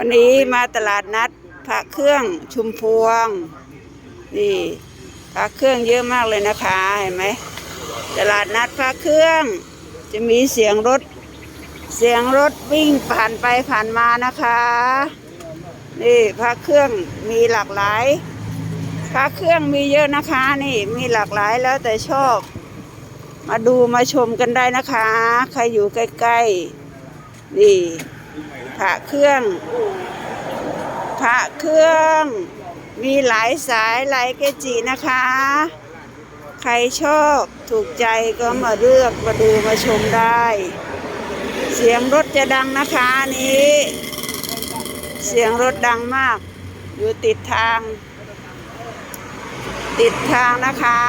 วันนี้มาตลาดนัดพระเครื่องชุมพวงนี่พระเครื่องเยอะมากเลยนะคะเห็นไหมตลาดนัดพระเครื่อง จะมีเสียงรถ เสียงรถวิ่งผ่านไปผ่านมานะคะ นี่พระเครื่องมีหลากหลาย พระเครื่องมีเยอะนะคะ นี่มีหลากหลายแล้วแต่ชอบ มาดูมาชมกันได้นะคะ ใครอยู่ใกล้ๆนี่ พระเครื่อง พระเครื่อง มีหลายสายหลายเกจินะคะ ใครชอบถูกใจก็มาเลือกมาดูมาชมได้ เสียงรถจะดังนะคะนี้ เสียงรถดังมาก อยู่ติดทาง ติดทางนะคะ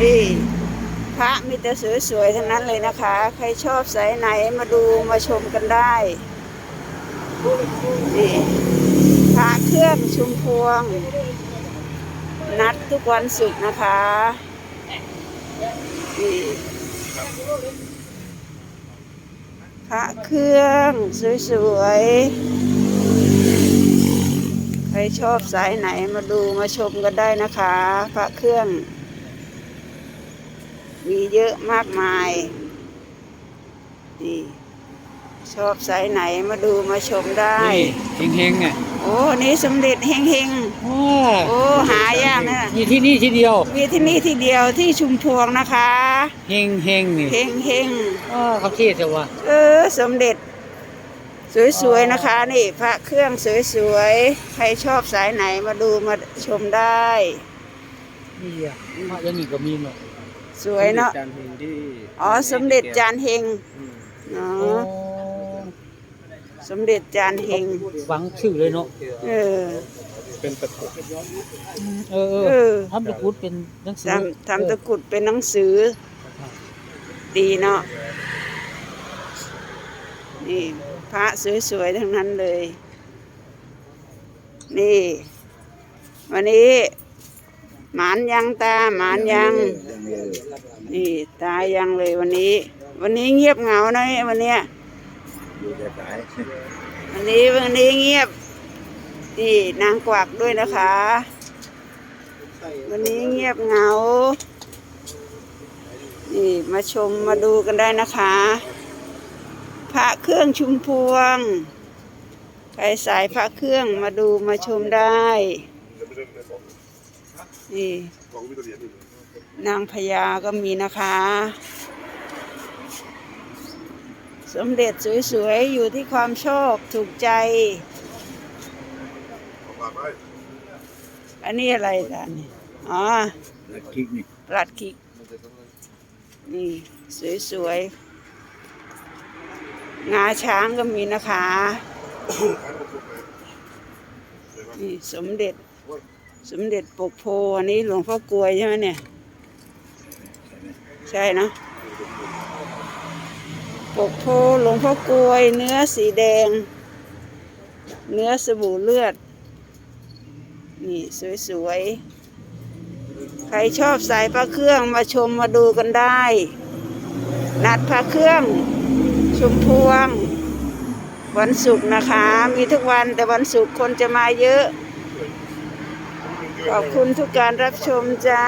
นี่ พระมีแต่สวยๆทั้งนั้นเลยนะคะ ใครชอบสายไหนมาดูมาชมกันได้นี่พระเครื่องชุมพวง นัดทุกวันศุกร์นะคะนี่พระเครื่องสวยๆ ใครชอบสายไหนมาดูมาชมกันได้นะคะ พระเครื่อง มีเยอะมากมายนี่ชอบสายไหนมาดูมาชมได้ นี่เฮงๆอะโอ้นี่สมเด็จเฮงเฮงโอ้ๆโอ้หายากนะมีที่นี่ที่เดียวมีที่นี่ที่เดียวที่ชุมพวงนะคะเฮงเฮงๆนี่เฮงเฮงอ้าเขาเท่แต่ว่าเออสมเด็จ สวยๆนะคะนี่พระเครื่องสวยๆใครชอบสายไหนมาดูมาชมได้ นี่อะมาอย่างนี้ก็มีเนาะ สวยเนาะ จานเฮงที่อ๋อสมเด็จจานเฮงอืมเนาโอ้ะสมเด็จจานเฮงฟังชื่อเลยเนาะเออ เป็นตะกรุดเออเอเอออทำตะกรุดเป็นหนังสือทำทำตะกรุดเป็นหนังสือ ดีเนาะ นี่พระสวยๆทั้งนั้นเลย นี่ วันนี้ หมานยังตาหมานยัง นี่ตายังเลยวันนี้ วันนี้เงียบเหงาหน่อยวันเนี้ยดูแต่สายวันนี้วันนี้เงียบนี่นางกวักด้วยนะคะ วันนี้เงียบเหงา นี่มาชมมาดูกันได้นะคะ พระเครื่องชุมพวงใครสายพระเครื่องมาดูมาชมได้นี่ นางพญาก็มีนะคะ สมเด็จสวยๆ อยู่ที่ความโชอบถูกใจ อันนี้อะไรล่ะนี่อ๋อนักคิกนี่ปลัดคิก นี่สวยๆ งาช้างก็มีนะคะ นี่สมเด็จ สมเด็จปกโพอันนี้หลวงพ่อกลวยใช่ไหมเนี่ย ใช่นะปกโพหลวงพ่อกลวย เนื้อสีแดง เนื้อสบู่เลือด นี่สวยๆ ใครชอบสายพระเครื่องมาชมมาดูกันได้ นัดพระเครื่องชุมพวง วันศุกร์นะคะ มีทุกวันแต่วันศุกร์คนจะมาเยอะ ขอบคุณทุกการรับชมจ้า